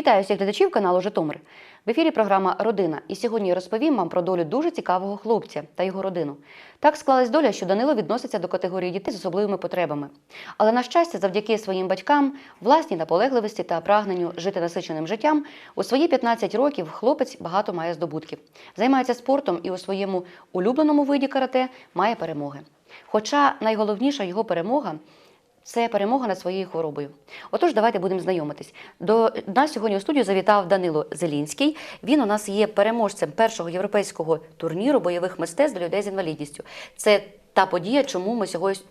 Вітаю всіх глядачів каналу Житомир. В ефірі програма Родина. І сьогодні я розповім вам про долю дуже цікавого хлопця та його родину. Так склалась доля, що Данило відноситься до категорії дітей з особливими потребами. Але на щастя, завдяки своїм батькам, власній наполегливості та прагненню жити насиченим життям, у свої 15 років хлопець багато має здобутків. Займається спортом і у своєму улюбленому виді карате має перемоги. Хоча найголовніша його перемога це перемога над своєю хворобою. Отож, давайте будемо знайомитись. До нас сьогодні у студію завітав Данило Зелінський. Він у нас є переможцем першого європейського турніру бойових мистецтв для людей з інвалідністю. Це та подія, чому ми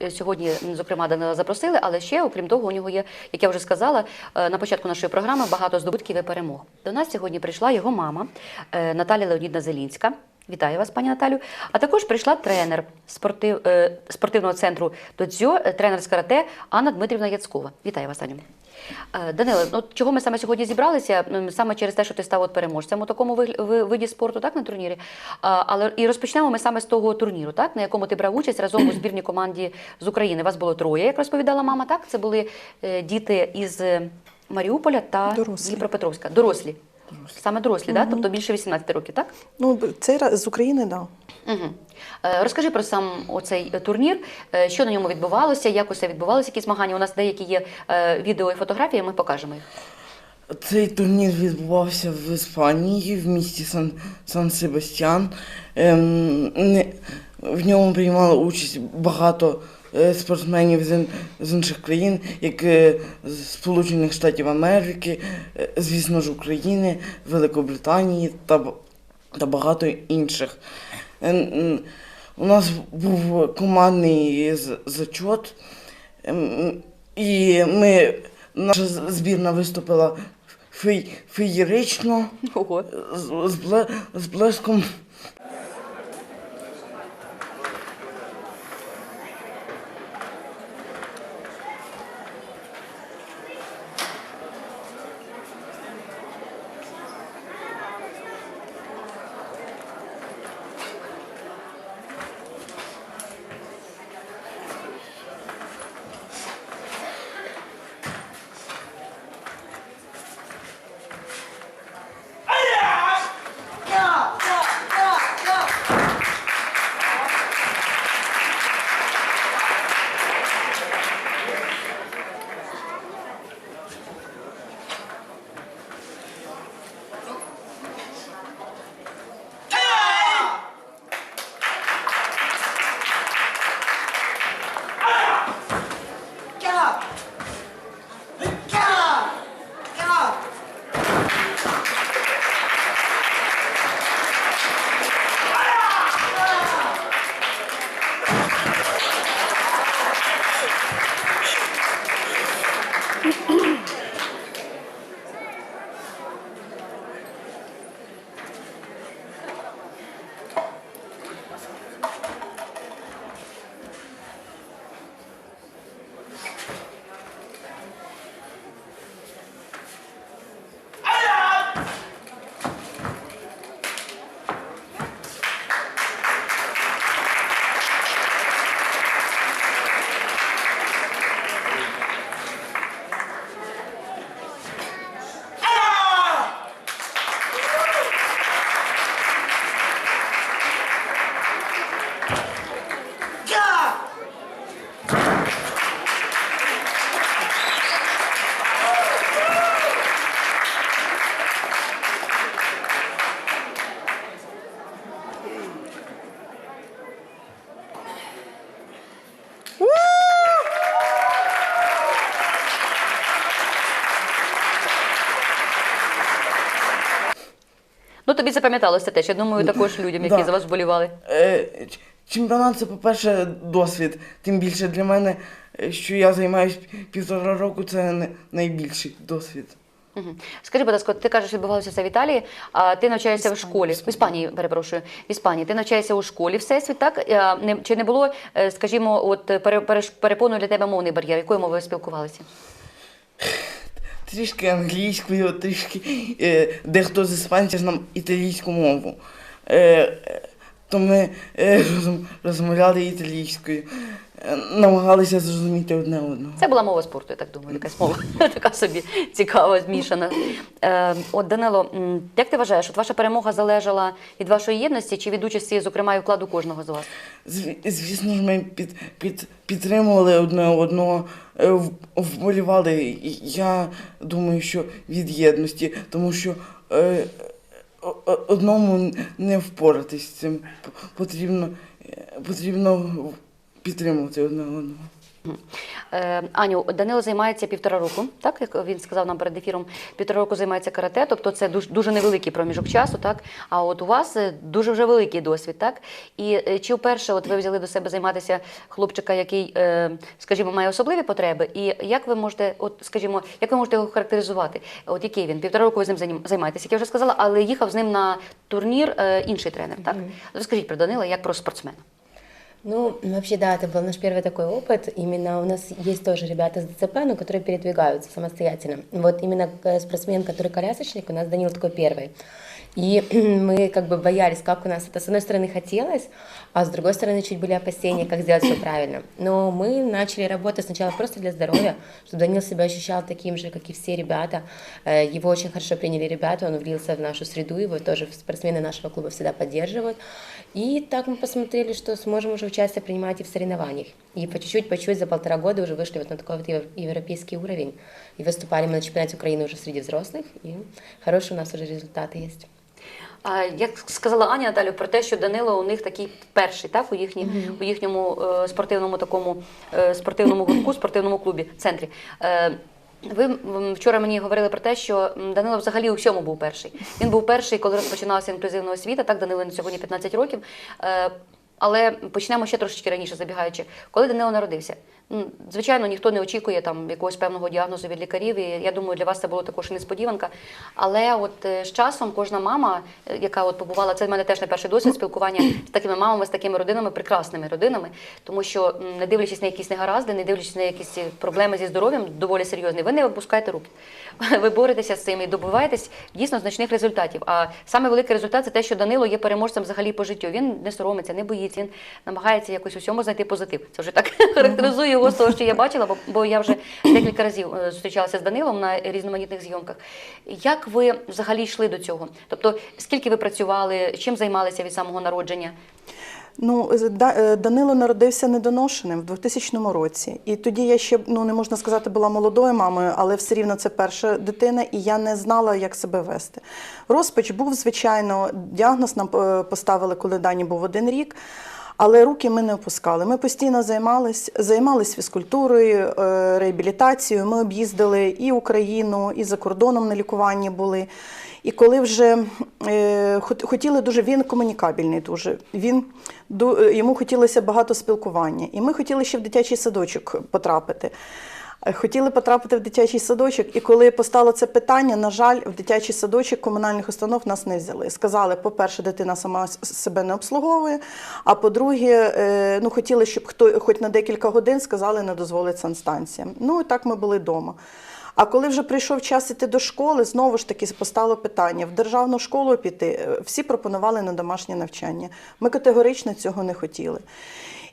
сьогодні, зокрема, Данила запросили, але ще, окрім того, у нього є, як я вже сказала, е, на початку нашої програми багато здобутків і перемог. До нас сьогодні прийшла його мама е, Наталія Леонідна Зелінська. Вітаю вас, пані Наталю. А також прийшла тренер спортив, е, спортивного центру Додзьо, е, тренер з карате Анна Дмитрівна Яцкова. Вітаю вас, Аню. Е, Даниле, ну чого ми саме сьогодні зібралися? Саме через те, що ти став от переможцем у такому виді спорту, так на турнірі. А, але і розпочнемо ми саме з того турніру, так на якому ти брав участь разом у збірній команді з України. Вас було троє, як розповідала мама. Так, це були е, діти із Маріуполя та Дорослі. Дніпропетровська. Дорослі. Саме дорослі, так? Тобто більше 18 років, так? Ну, раз з України, так. Да. Угу. Розкажи про сам оцей е, турнір, Е, що на ньому відбувалося, як усе відбувалося, які змагання. У нас деякі є відео і фотографії, ми покажемо їх. Цей турнір відбувався в Іспанії, в місті Сан, Сан Себастьян. Ем, не- в ньому приймало участь багато спортсменів з, ін- з інших країн, як е, з Сполучених Штатів Америки, е, звісно ж, України, Великобританії та, та багато інших. Е, У нас був командний зачот. Ем, І ми, наша збірна виступила феєрично, з, з, з блеском. Тобі запам'яталося теж. Я думаю, також людям, які Да. за вас вболівали. Е, ч- Чемпіонат це, по-перше, досвід. Тим більше для мене, е, що я займаюся півтора року, це не- найбільший досвід. Скажи, будь ласка, ти кажеш, відбувалося це в Італії, а ти навчаєшся в школі. в Іспанії. Перепрошую, в Іспанії. Ти навчаєшся у школі Всесвіт, так? Е, не- Чи не було, е, скажімо, от пере- переш- перепоною для тебе мовний бар'єр? Якою мовою спілкувалися? Трішки англійською, трішки е, дехто з іспанців знав італійську мову. Е, е, то ми е, розмовляли італійською. Намагалися зрозуміти одне одного. Це була мова спорту, я так думаю, якась мова така собі цікава, змішана. Е, от Данило, як ти вважаєш, от ваша перемога залежала від вашої єдності чи від участі, зокрема, і вкладу кожного з вас? Звісно ж, ми під, під, підтримували одне одного, е, вболівали. Я думаю, що від єдності, тому що е, одному не впоратись з цим. Потрібно, потрібно підтримувати одне одного. Е, Аню, Данило займається півтора року, так як він сказав нам перед ефіром, півтора року займається карате, тобто це дуже, дуже невеликий проміжок часу, так? А от у вас е, дуже вже великий досвід, так? І е, чи вперше от ви взяли до себе займатися хлопчика, який, скажімо, має особливі потреби? І як ви можете, от скажімо, як ви можете його характеризувати? От який він? Півтора року ви з ним займаєтесь, як я вже сказала, але їхав з ним на турнір інший тренер, так? Розкажіть про Данила як про спортсмена. Ну, вообще, да, это был наш первый такой опыт. Именно у нас есть тоже ребята с ДЦП, но которые передвигаются самостоятельно. Вот именно э, спортсмен, который колясочник, у нас Данил такой первый. И мы как бы боялись, как у нас это с одной стороны хотелось, а с другой стороны чуть были опасения, как сделать все правильно. Но мы начали работать сначала просто для здоровья, чтобы Данил себя ощущал таким же, как и все ребята. Э, Его очень хорошо приняли ребята, он влился в нашу среду, его тоже спортсмены нашего клуба всегда поддерживают. И так мы посмотрели, что сможем уже участие принимать и в соревнованиях. И по чуть-чуть, по чуть за полтора года уже вышли вот на такой вот ев- европейский уровень. И выступали мы на чемпионате Украины уже среди взрослых. И хорошие у нас уже результаты есть. А як сказала Аня Наталю про те, що Данило у них такий перший, так у їхні, у їхньому е, спортивному такому е, спортивному гуртку, спортивному клубі, центрі. Е, ви вчора мені говорили про те, що Данило взагалі у всьому був перший. Він був перший, коли розпочиналася інклюзивна освіта. Так, Данило на сьогодні 15 років. Е, але почнемо ще трошечки раніше, забігаючи. Коли Данило народився, звичайно, ніхто не очікує там якогось певного діагнозу від лікарів. І я думаю, для вас це було також несподіванка. Але от е, з часом кожна мама, е, яка от побувала, це в мене теж не перший досвід спілкування з такими мамами, з такими родинами, прекрасними родинами, тому що не дивлячись на якісь негаразди, не дивлячись на якісь проблеми зі здоров'ям, доволі серйозні, ви не опускаєте руки. Ви боретеся з цим і добиваєтесь дійсно значних результатів. А саме великий результат це те, що Данило є переможцем взагалі по життю. Він не соромиться, не боїться, він намагається якось у всьому знайти позитив. Це вже так характеризує його з того, що я бачила, бо, бо я вже декілька разів е, зустрічалася з Данилом на різноманітних зйомках. Як ви взагалі йшли до цього? Тобто, скільки ви працювали, чим займалися від самого народження? Ну, е, Данило народився недоношеним в 2000 році. І тоді я ще, ну не можна сказати, була молодою мамою, але все рівно це перша дитина, і я не знала, як себе вести. Розпач був, звичайно, діагноз нам е, поставили, коли Дані був один рік. Але руки ми не опускали. Ми постійно займались, займались фізкультурою, е, реабілітацією. Ми об'їздили і Україну, і за кордоном на лікуванні були. І коли вже е, хотіли дуже, він комунікабельний дуже. Він йому хотілося багато спілкування. І ми хотіли ще в дитячий садочок потрапити. Е, Хотіли потрапити в дитячий садочок, і коли постало це питання, на жаль, в дитячий садочок комунальних установ нас не взяли. Сказали, по-перше, дитина сама себе не обслуговує. А по-друге, е, ну хотіли, щоб хто хоч на декілька годин сказали, не дозволить санстанціям. Ну і так ми були вдома. А коли вже прийшов час іти до школи, знову ж таки постало питання: в державну школу піти. Е, Всі пропонували на домашнє навчання. Ми категорично цього не хотіли.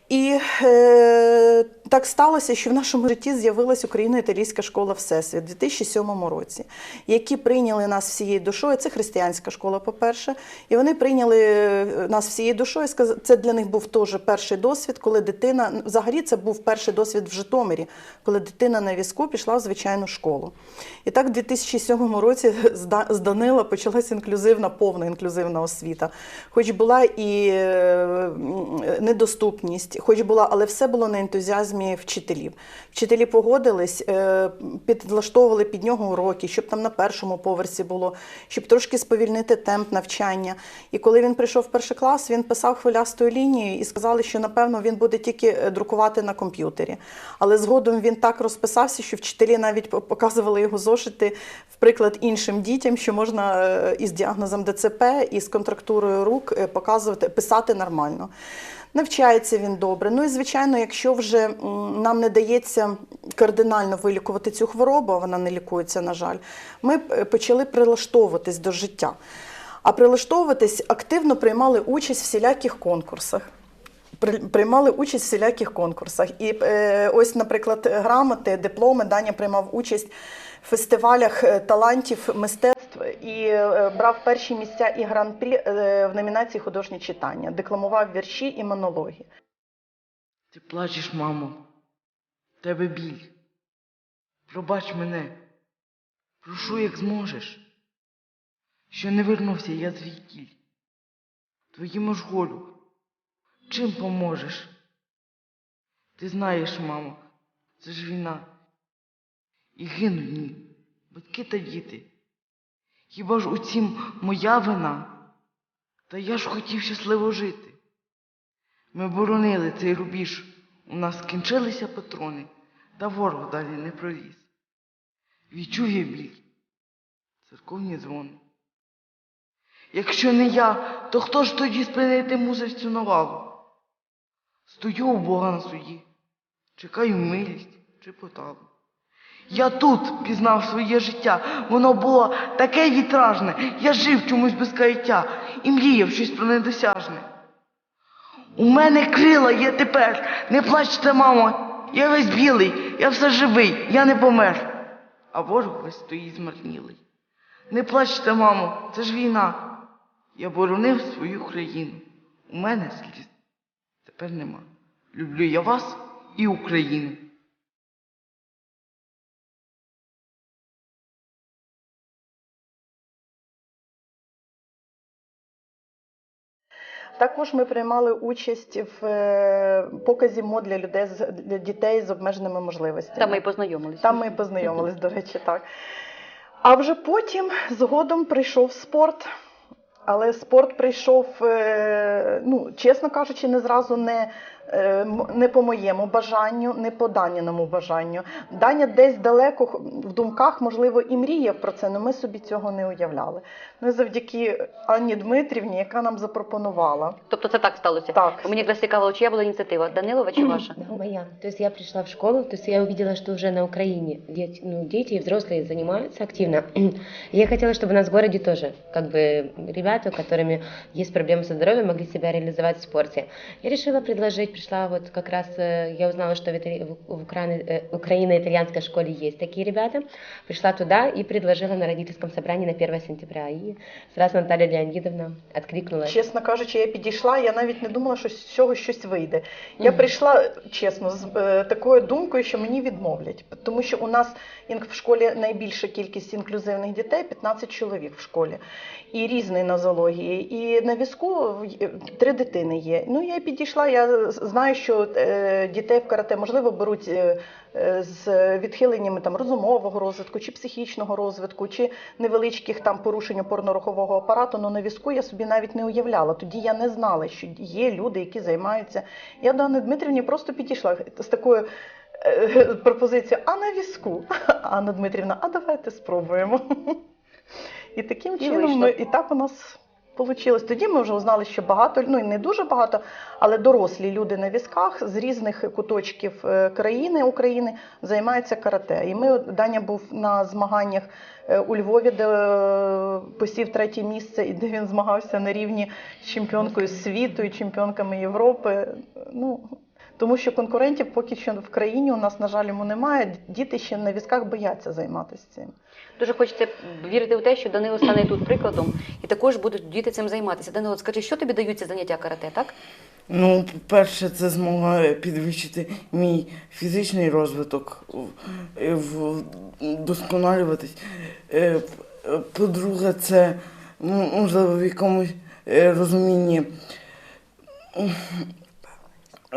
І е, так сталося, що в нашому житті з'явилася Україно-італійська школа Всесвіт у 2007 році, які прийняли нас всією душою. Це християнська школа, по-перше, і вони прийняли е, нас всією душою. Це для них був теж перший досвід, коли дитина взагалі це був перший досвід в Житомирі, коли дитина на візку пішла в звичайну школу. І так, в 2007 році з Данила почалася інклюзивна, повна інклюзивна освіта. Хоч була і е, м, хоч була, але все було на ентузіазмі вчителів. Вчителі погодились, е, підлаштовували під нього уроки, щоб там на першому поверсі було, щоб трошки сповільнити темп навчання. І коли він прийшов в перший клас, він писав хвилястою лінією і сказали, що напевно він буде тільки е, друкувати на комп'ютері. Але згодом він так розписався, що вчителі навіть показували його зошити в приклад іншим дітям, що можна е, із діагнозом ДЦП і з контрактурою рук показувати, писати нормально. Навчається він добре. Ну і звичайно, якщо вже нам не дається кардинально вилікувати цю хворобу, а вона не лікується, на жаль, ми е, почали прилаштовуватись до життя. А прилаштовуватись активно приймали участь в всіляких конкурсах. при- приймали участь в всіляких конкурсах. І е, ось, наприклад, грамоти, дипломи Даня приймав участь фестивалях е, талантів мистецтв і е, брав перші місця і гран-прі е, в номінації художнє читання, декламував вірші і монологи. Ти плачеш, мамо. Тебе біль. Пробач мене. Прошу, як зможеш. Що не вернувся я звідкіль. Твоїм ж горю. Чим поможеш? Ти знаєш, мамо, це ж війна. І гинуть ні, батьки та діти. Хіба ж у цім моя вина? Та я ж хотів щасливо жити. Ми боронили цей рубіж. У нас скінчилися патрони, та ворог далі не проліз. Відчув я біль. Церковні дзвони. Якщо не я, то хто ж тоді спинити мусить цю навалу? Стою у Бога на суді, чекаю милість чи поталу. Я тут пізнав своє життя, воно було таке вітражне, я жив чомусь без каяття і мріяв щось про недосяжне. У мене крила є тепер. Не плачте, мамо. Я весь білий, я все живий, я не помер. А ворог весь стоїть змарнілий. Не плачте, мамо, це ж війна. Я боронив свою країну. У мене сліз тепер нема. Люблю я вас і Україну. Також ми приймали участь в е, показі мод для людей з для дітей з обмеженими можливостями. Там ми і познайомилися. Там ми і познайомились, до речі, так. А вже потім згодом прийшов спорт. Але спорт прийшов, е, ну, чесно кажучи, не зразу не, не по моєму бажанню, не по Даніному бажанню. Даня десь далеко х- в думках, можливо, і мріяв про це, але ми собі цього не уявляли. Ну і завдяки Анні Дмитрівні, яка нам запропонувала. Тобто це так сталося? Так. Мені якраз цікаво, чия була ініціатива? Данилова чи ваша? Да, моя. То есть я пришла в школу, то есть я увидела, что уже на Украине дети, ну, дети и взрослые занимаются активно. И я хотела, чтобы у нас в городе тоже, как бы, ребята, у которыми есть проблемы со здоровьем, могли себя реализовать в спорте. Я решила предложить, пришла вот как раз, э, я узнала, что в, итали- в Украине, э, украино-итальянской школе есть такие ребята. Пришла туда и предложила на родительском собрании на 1 сентября. И сразу Наталья Леонидовна откликнулась. Чесно кажучи, я підійшла, я навіть не думала, що з цього щось вийде. Я прийшла чесно з е, такою думкою, що мені відмовлять, тому що у нас в школі найбільша кількість інклюзивних дітей 15 чоловік в школі. І різної нозології. І на візку три дитини є. Ну я підійшла. Я знаю, що е, дітей в карате можливо беруть. е, З відхиленнями там розумового розвитку, чи психічного розвитку, чи невеличких там порушень опорно-рухового апарату, але на візку я собі навіть не уявляла. Тоді я не знала, що є люди, які займаються. Я до Анни Дмитрівні просто підійшла з такою е, пропозицією, а на візку. Анна Дмитрівна, а давайте спробуємо. І таким І чином вийшло. ми, і так у нас вийшло. Тоді ми вже узнали, що багато, ну і не дуже багато, але дорослі люди на візках з різних куточків е, країни України займаються карате. І ми Даня був на змаганнях е, у Львові, де посів третє місце, і де він змагався на рівні з чемпіонкою світу і чемпіонками Європи. Ну тому що конкурентів поки що в країні у нас, на жаль, йому немає. Діти ще на візках бояться займатися цим. Дуже хочеться вірити в те, що Данило стане тут прикладом, і також будуть діти цим займатися. Данило, скажи, що тобі дають ці заняття карате, так? Ну, по-перше, це змогла підвищити мій фізичний розвиток, е, вдосконалюватись. Е, По-друге, це можливо в якомусь е, розумінні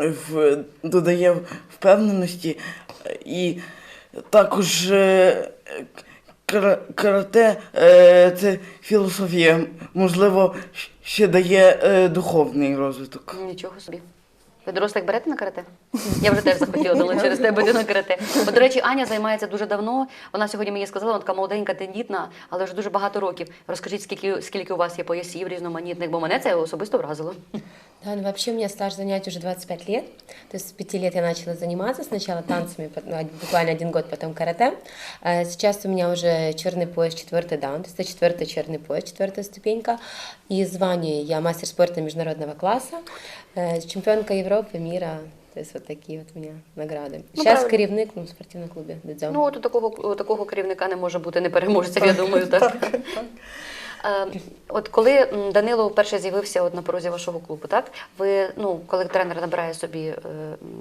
в- додає впевненості і також е, кара- карате е, це філософія, можливо, ще дає е, духовний розвиток. Нічого собі. Ви дорослих берете на карате? Я вже теж захотіла Данило, через тебе на карате. Бо, до речі, Аня займається дуже давно. Вона сьогодні мені сказала, вона така молоденька, тендітна, але вже дуже багато років. Розкажіть, скільки, скільки у вас є поясів різноманітних, бо мене це особисто вразило. Да, ну вообще у меня стаж занятий уже 25 лет. То есть с 5 лет я начала заниматься. Сначала танцами, пот- ну, буквально один год, потом карате. А Сейчас у меня уже черный пояс, четвертый дан. То есть это четвертый черный пояс, четвертая ступенька. И звание я мастер спорта международного класса, э, чемпионка Европы, мира. То есть вот такие вот у меня награды. Ну, Сейчас правильно. керівник ну, в спортивном клубе Дедзё. Ну, от у такого, у такого керівника не може бути непереможців, я думаю, так. Е, От коли Данило вперше з'явився от на порозі вашого клубу, так ви ну коли тренер набирає собі е,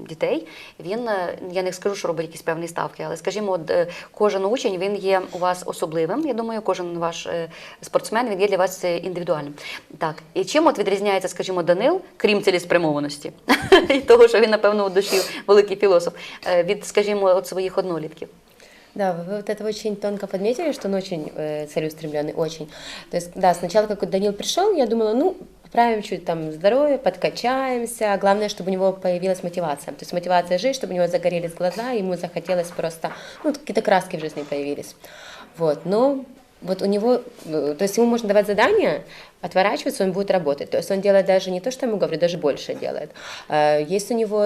дітей, він е, я не скажу, що робить якісь певні ставки, але скажімо, от, е, кожен учень він є у вас особливим. Я думаю, кожен ваш спортсмен він є для вас індивідуальним. Так, і чим от відрізняється, скажімо, Данил, крім цілеспрямованості, і того, що він напевно у душі великий філософ, від, скажімо, от своїх однолітків. Да, вы вот это очень тонко подметили, что он очень э, целеустремленный, очень. То есть, да, сначала, как Данил пришел, я думала, ну, поправим чуть там здоровье, подкачаемся. Главное, чтобы у него появилась мотивация. То есть мотивация жить, чтобы у него загорелись глаза, ему захотелось просто, ну, какие-то краски в жизни появились. Вот, но вот у него, э, то есть ему можно давать задания, отворачиваться, он будет работать. То есть он делает даже не то, что я ему говорю, даже больше делает. Э, Есть у него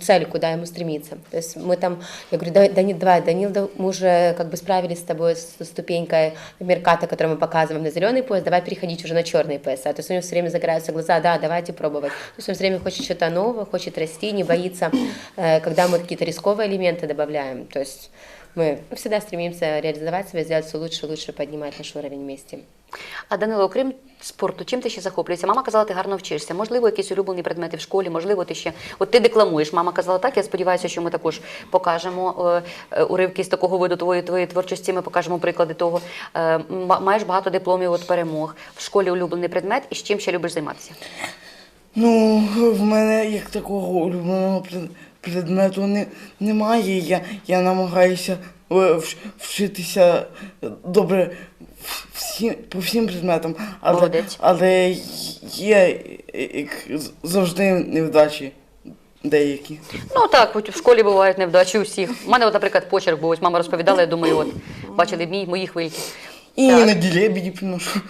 цель, куда ему стремиться. То есть мы там, я говорю, да, Дани- давай, Данил, да, мы уже как бы справились с тобой с ступенькой Мерката, которую мы показываем на зеленый пояс, давай переходить уже на черный пояса. То есть у него все время загораются глаза, да, давайте пробовать. То есть он все время хочет что-то нового, хочет расти, не боится, э, когда мы какие-то рисковые элементы добавляем. То есть мы всегда стремимся реализовать себя, сделать все лучше, лучше поднимать наш уровень вместе. А Данило, окрім спорту, чим ти ще захоплюєшся? Мама казала, ти гарно вчишся. Можливо, якісь улюблені предмети в школі, можливо, ти ще. От ти декламуєш. Мама казала так. Я сподіваюся, що ми також покажемо е, е, уривки з такого виду твоєї твоєї творчості. Ми покажемо приклади того. Е, маєш багато дипломів от перемог. В школі улюблений предмет. І з чим ще любиш займатися? Ну, в мене як такого улюбленого пред- предмету не, немає. Я, я намагаюся е, вчитися добре всі, по всім предметам, але, Молодець. але є е, завжди невдачі деякі. Ну так, в школі бувають невдачі усіх. У мене, от, наприклад, почерк був. Ось мама розповідала, я думаю, от бачили мій, мої хвильки. І Так. іноді лебеді приношу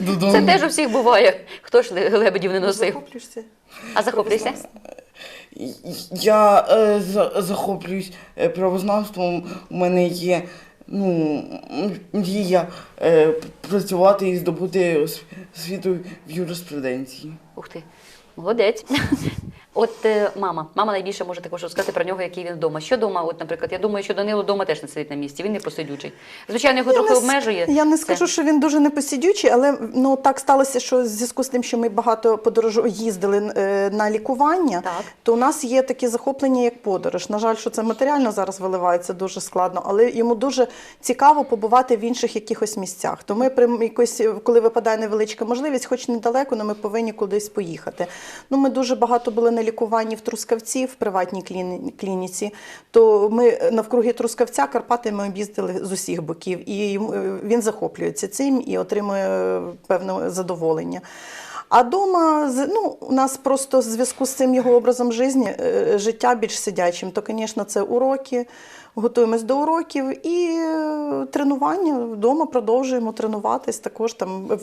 додому. Це теж у всіх буває. Хто ж ле- лебедів не носив? Захоплюєшся? А захоплюєшся? Я е, захоплююсь е, правознавством. У мене є ну, мрія е, працювати і здобути ос- освіту в юриспруденції. Ух ти, молодець. От е, мама. Мама найбільше може також розказати про нього, який він вдома. Що вдома? От, наприклад, я думаю, що Данило вдома теж не сидить на місці, він не посидючий. Звичайно, його трохи не обмежує. Я не це. скажу, що він дуже непосидючий, але ну так сталося, що в зв'язку з тим, що ми багато подорожу їздили е, на лікування, Так. то у нас є такі захоплення, як подорож. На жаль, що це матеріально зараз виливається дуже складно, але йому дуже цікаво побувати в інших якихось місцях. То ми при якось, коли випадає невеличка можливість, хоч недалеко, але ми повинні кудись поїхати. Ну, ми дуже багато були на лікуванні в Трускавці, в приватній кліні- клініці. То ми навкруги Трускавця Карпати ми об'їздили з усіх боків, і е, він захоплюється цим і отримує е, певне задоволення. А дома ну, у нас просто в зв'язку з цим його образом житті, е, життя більш сидячим, то, звісно, це уроки. Готуємось до уроків і е, тренування вдома продовжуємо тренуватись також там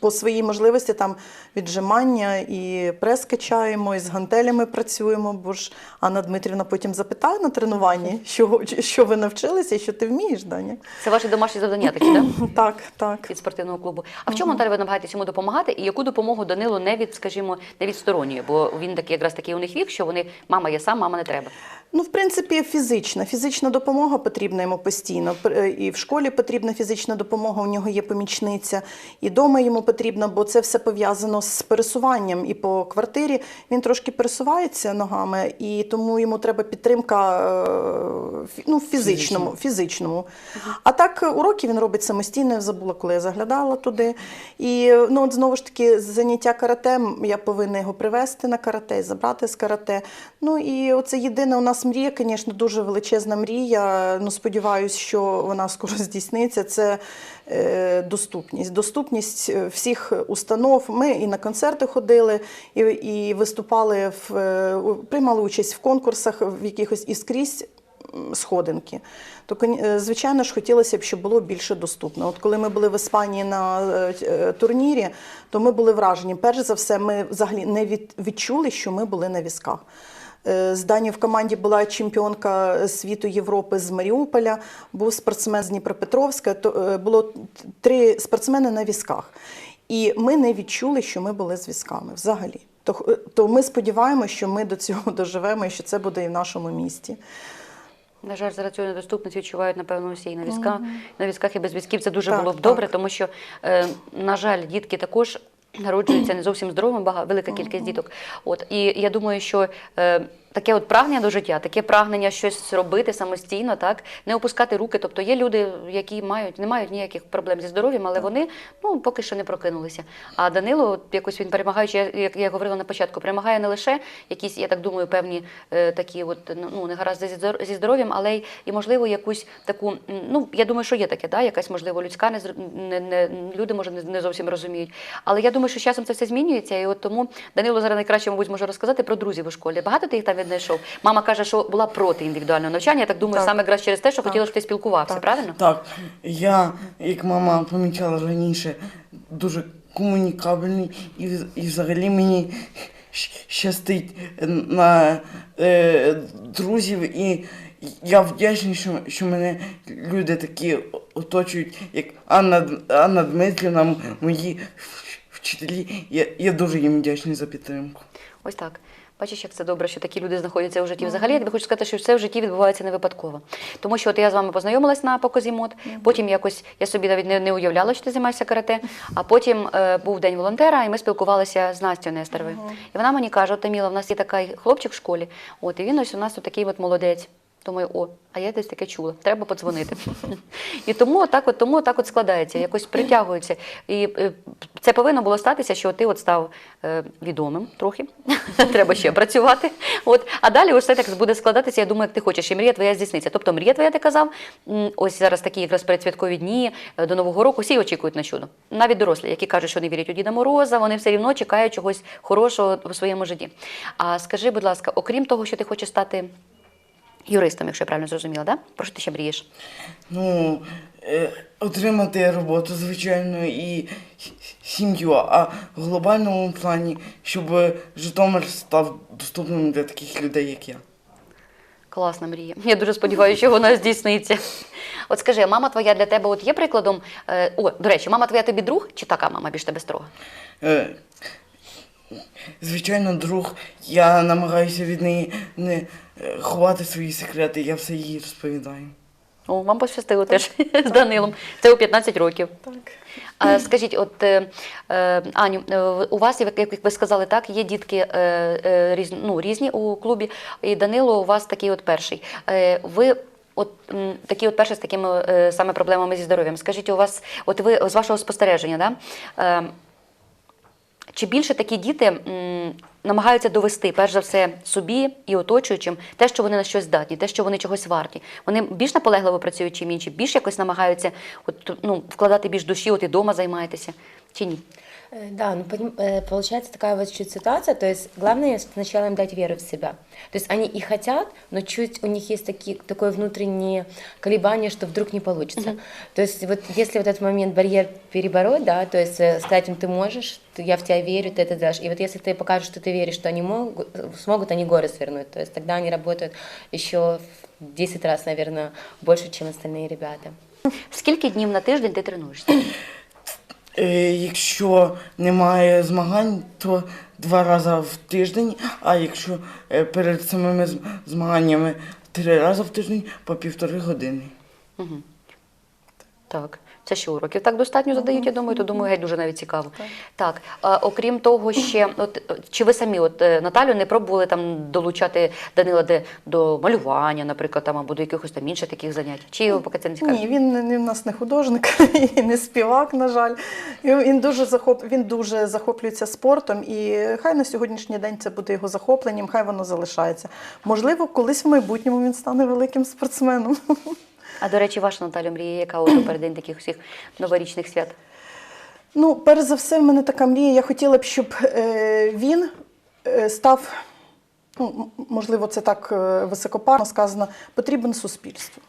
по своїй можливості там віджимання і прес качаємо, і з гантелями працюємо. Бо ж Анна Дмитрівна потім запитає на тренуванні, що, що ви навчилися і що ти вмієш, Даня. Це ваші домашні завдання такі, так? Так, так. Від спортивного клубу. А в чому Наталя ви намагаєтесь йому допомагати? І яку допомогу Данилу не від, скажімо, не відсторонює? Бо він такий якраз такий у них вік, що вони мама є сам, мама не треба. Ну, в принципі, фізична. Фізична допомога потрібна йому постійно. Е, І в школі потрібна фізична допомога, у нього є помічниця, і вдома йому потрібно, бо це все пов'язано з пересуванням. І по квартирі він трошки пересувається ногами, і тому йому треба підтримка е, ну, в фізичному. фізичному. А так, е, уроки він робить самостійно, я забула, коли я заглядала туди. І ну, от знову ж таки, заняття карате, я повинна його привезти на карате забрати з карате. Ну і оце єдина у нас мрія, звісно, дуже величезна мрія. Ну, сподіваюся, що вона скоро здійсниться. Це е, доступність. Доступність е, всіх установ. Ми і на концерти ходили, і, і виступали в е, приймали участь в конкурсах в якихось і скрізь сходинки, то звичайно ж хотілося б, щоб було більше доступно. От коли ми були в Іспанії на турнірі, то ми були вражені. Перш за все, ми взагалі не відчули, що ми були на візках. Е, З Дані в команді була чемпіонка світу Європи з Маріуполя, був спортсмен з Дніпропетровська. То е, було три спортсмени на візках. І ми не відчули, що ми були з візками взагалі. То, х- то ми сподіваємося, що ми до цього доживемо і що це буде і в нашому місті. На жаль, зараз цю недоступність відчувають, напевно, усі і на візках. На візках і без візків це дуже Так, було б так. добре, тому що, е, на жаль, дітки також народжуються не зовсім здоровими, велика кількість діток. От, і я думаю, що е, таке от прагнення до життя, таке прагнення щось робити самостійно, так, не опускати руки. Тобто є люди, які мають, не мають ніяких проблем зі здоров'ям, але вони ну, поки що не прокинулися. А Данило, от якось він перемагаючи, як- я говорила на початку, перемагає не лише якісь, я так думаю, певні е, такі от ну негаразди зі зі здоров'ям, але й і можливо якусь таку. Ну я думаю, що є таке, да, якась можливо людська не, не, не люди може не, не зовсім розуміють. Але я думаю, що з часом це все змінюється, і от тому Данило зараз найкраще, мабуть, може розказати про друзів у школі. Багато ти їх там віднайшов. Мама каже, що була проти індивідуального навчання. Я так думаю, Так. саме якраз через те, що Так. хотіла, щоб ти спілкувався, Так. правильно? Так, я, як мама помічала раніше, дуже комунікабельний і, вз- і взагалі мені щ- щастить на е, друзів, і я вдячний, що, що мене люди такі оточують, як Анна, Д- Анна Дмитрівна, м- мої вчителі. Я, я дуже їм вдячний за підтримку. Ось так. Бачиш, як це добре, що такі люди знаходяться у житті. Взагалі, я тобі хочу сказати, що все в житті відбувається не випадково. Тому що от я з вами познайомилась на показі мод, потім якось я собі навіть не, не уявляла, що ти займаєшся карате. А потім е, був день волонтера, і ми спілкувалися з Настю Нестеровою. І вона мені каже: Таміла, в нас є такий хлопчик в школі. От і він ось у нас от такий от молодець. Думаю, о, а я десь таке чула, треба подзвонити. І тому отак от, тому отак от складається, якось притягується. І е, це повинно було статися, що ти от став е, відомим трохи, треба ще працювати. От, а далі все так буде складатися, я думаю, як ти хочеш, і мрія твоя здійсниться. Тобто мрія твоя, ти казав, ось зараз такі якраз передсвяткові дні е, до Нового року, всі очікують на чудо. Навіть дорослі, які кажуть, що не вірять у Діда Мороза, вони все рівно чекають чогось хорошого у своєму житті. А скажи, будь ласка, окрім того, що ти хочеш стати юристом, якщо я правильно зрозуміла, да? про що ти ще мрієш? Ну, е, отримати роботу, звичайно, і с- сім'ю, а в глобальному плані, щоб Житомир став доступним для таких людей, як я. Класна мрія. Я дуже сподіваюся, що вона здійсниться. От скажи, а мама твоя для тебе от є прикладом? Е, о, до речі, мама твоя тобі друг чи така мама більш тебе строга? Е, звичайно, друг, я намагаюся від неї не ховати свої секрети, я все їй розповідаю. О, вам пощастило теж з Данилом. Це у 15 років. Так. А, скажіть, от е, е, Аню, е, у вас, як, як ви сказали, так, є дітки е, е, різні, ну, різні у клубі, і Данило у вас такий от перший. Е, ви от м, такі от перші з такими е, саме проблемами зі здоров'ям. Скажіть, у вас, от ви з вашого спостереження, да? Е, чи більше такі діти намагаються довести, перш за все, собі і оточуючим те, що вони на щось здатні, те, що вони чогось варті? Вони більш наполегливо працюють, чим інші, більш якось намагаються от, ну, вкладати більш душі, от і вдома займаєтеся, чи ні? Э, Да, ну поним- э, получается такая вот чуть ситуация, то есть главное сначала им дать веру в себя. То есть они и хотят, но чуть у них есть такие, такое внутреннее колебание, что вдруг не получится. То есть вот если вот этот момент барьер перебороть, да, то есть э, сказать им ты можешь, ты- я в тебя верю, ты это дашь. И вот если ты покажешь, что ты веришь, что они могут, смогут они горы свернуть, то есть тогда они работают еще в 10 раз, наверное, больше, чем остальные ребята. Скільки днів на тиждень ти тренуєшся? Е, якщо немає змагань, то два рази в тиждень, а якщо е, перед самими змаганнями три рази в тиждень по півтори години. Так. Це що уроків так достатньо задають, я думаю, то думаю, геть дуже навіть цікаво. Так, а, окрім того, ще от чи ви самі, от е, Наталю, не пробували там долучати Данила де до малювання, наприклад, там або до якихось там інших таких занять? Чи його поки це не цікаво? Ні, він, не- у нас не художник і не співак, на жаль. Він дуже, захоп, він дуже захоплюється спортом, і хай на сьогоднішній день це буде його захопленням, хай воно залишається. Можливо, колись в майбутньому він стане великим спортсменом. А до речі, ваша Наталя мрія, яка у переддень таких всіх новорічних свят? Ну, перш за все, в мене така мрія. Я хотіла б, щоб е, він е, став ну, можливо, це так е, високопарно сказано, потрібен суспільству.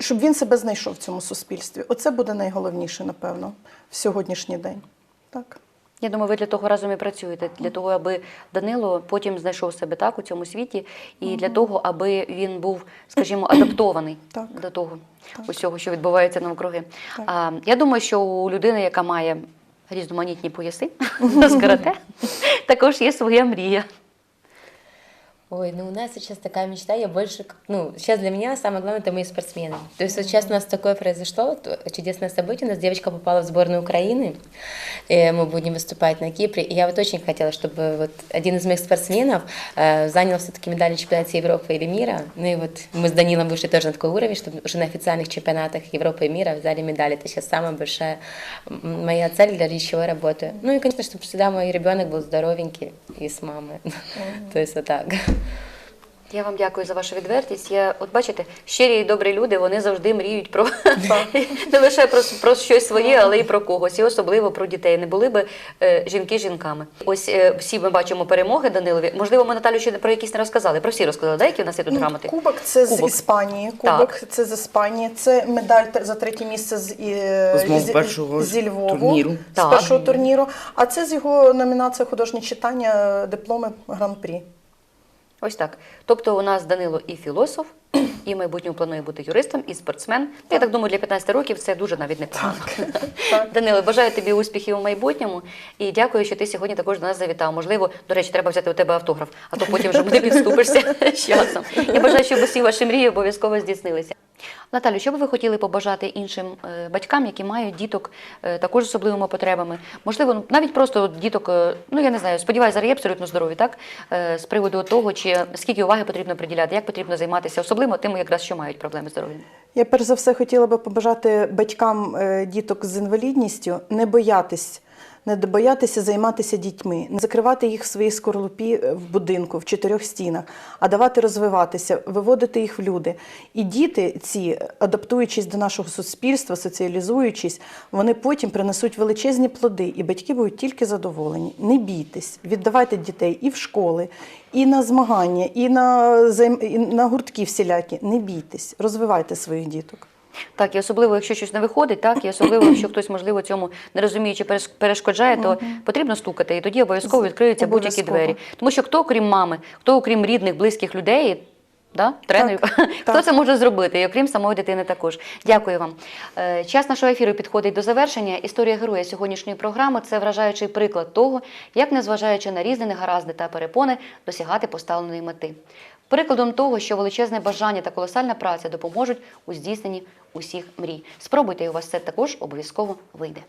Щоб він себе знайшов в цьому суспільстві. Оце буде найголовніше, напевно, в сьогоднішній день. Так. Я думаю, ви для того разом і працюєте, для того, аби Данило потім знайшов себе так у цьому світі, і для того, аби він був, скажімо, адаптований Так. до того Так. усього, що відбувається навкруги. Так. А, я думаю, що у людини, яка має різноманітні пояси з карате, також є своя мрія. Ой, ну у нас сейчас такая мечта, я больше, ну, сейчас для меня самое главное, это мои спортсмены. То есть вот сейчас у нас такое произошло, то- чудесное событие, у нас девочка попала в сборную Украины, и мы будем выступать на Кипре, и я вот очень хотела, чтобы вот один из моих спортсменов э, занял все-таки медаль на чемпионате Европы или мира, ну и вот мы с Данилом вышли тоже на такой уровень, чтобы уже на официальных чемпионатах Европы и мира взяли медали, это сейчас самая большая моя цель, для чего я работаю. Ну и, конечно, чтобы всегда мой ребенок был здоровенький и с мамой, то есть вот так. Я вам дякую за вашу відвертість. Я, от бачите, щирі і добрі люди, вони завжди мріють про не лише про, про щось своє, але й про когось, і особливо про дітей. Не були би е, жінки жінками. Ось е, всі ми бачимо перемоги Данилові. Можливо, ми Наталю ще про якісь не розказали. Про всі розказали, да, які у нас є тут Ну, грамоти? Кубок це Кубок. з Іспанії. Кубок це з Іспанії. Це медаль за третє місце з, е, З першого зі Львову, турніру. З Так. першого турніру. А це з його номінації художнє читання, дипломи гран-прі. Ось так. Тобто у нас Данило і філософ, і в майбутньому планує бути юристом, і спортсмен. Я так думаю, для 15 років це дуже навіть непогано. Так. Данило, бажаю тобі успіхів у майбутньому і дякую, що ти сьогодні також до нас завітав. Можливо, до речі, треба взяти у тебе автограф, а то потім вже не підступишся з часом. Я бажаю, щоб усі ваші мрії обов'язково здійснилися. Наталю, що би ви хотіли побажати іншим е, батькам, які мають діток е, також з особливими потребами? Можливо, ну, навіть просто діток, е, ну я не знаю, сподіваюся, зараз є абсолютно здорові, так? З приводу того, чи скільки уваги потрібно приділяти, як потрібно займатися, особливо тим, якраз що мають проблеми з здоров'ям. Я перш за все хотіла би побажати батькам е, діток з інвалідністю не боятись. Не боятися займатися дітьми, не закривати їх в своїй скорлупі е, в будинку, в чотирьох стінах, а давати розвиватися, виводити їх в люди. І діти, ці, адаптуючись до нашого суспільства, соціалізуючись, вони потім принесуть величезні плоди, і батьки будуть тільки задоволені. Не бійтесь, віддавайте дітей і в школи, і на змагання, і на, займ- і на гуртки всілякі. Не бійтесь, розвивайте своїх діток. Так, і особливо, якщо щось не виходить, так, і особливо, якщо хтось, можливо, цьому не розуміючи, переш- перешкоджає, то потрібно стукати, і тоді обов'язково відкриються будь-які двері. Тому що хто, окрім мами, хто, окрім рідних, близьких людей, да, тренерів, хто так. це може зробити, і окрім самої дитини також. Дякую вам. Е, Час нашого ефіру підходить до завершення. Історія героя сьогоднішньої програми це вражаючий приклад того, як, незважаючи на різні негаразди та перепони, досягати поставленої мети. Прикладом того, що величезне бажання та колосальна праця допоможуть у здійсненні усіх мрій. Спробуйте, і у вас це також обов'язково вийде.